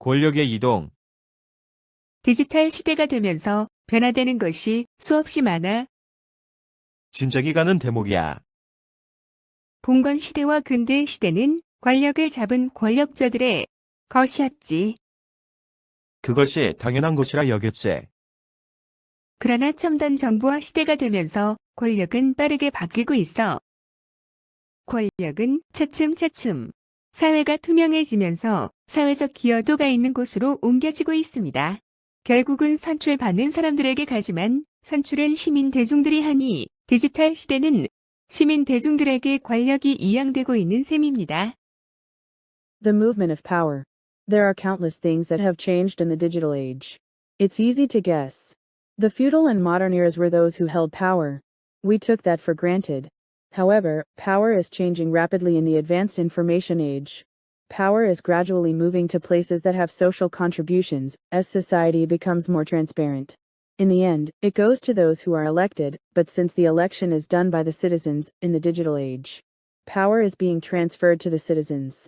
권력의 이동, 디지털 시대가 되면서 변화되는 것이 수없이 많아 진작이 가는 대목이야. 봉건 시대와 근대 시대는 권력을 잡은 권력자들의 것이었지. 그것이 당연한 것이라 여겼지. 그러나 첨단 정보화 시대가 되면서 권력은 빠르게 바뀌고 있어. 권력은 차츰차츰 사회가 투명해지면서 사회적 기여도가 있는 곳으로 옮겨지고 있습니다. 결국은 선출 받는 사람들에게 가지만 선출은 시민 대중들이 하니 디지털 시대는 시민 대중들에게 권력이 이양되고 있는 셈입니다. The movement of power. There are countless things that have changed in the digital age. It's easy to guess. The feudal and modern eras were those who held power. We took that for granted. However, power is changing rapidly in the advanced information age. Power is gradually moving to places that have social contributions as society becomes more transparent. In the end, it goes to those who are elected, but since the election is done by the citizens in the digital age, power is being transferred to the citizens.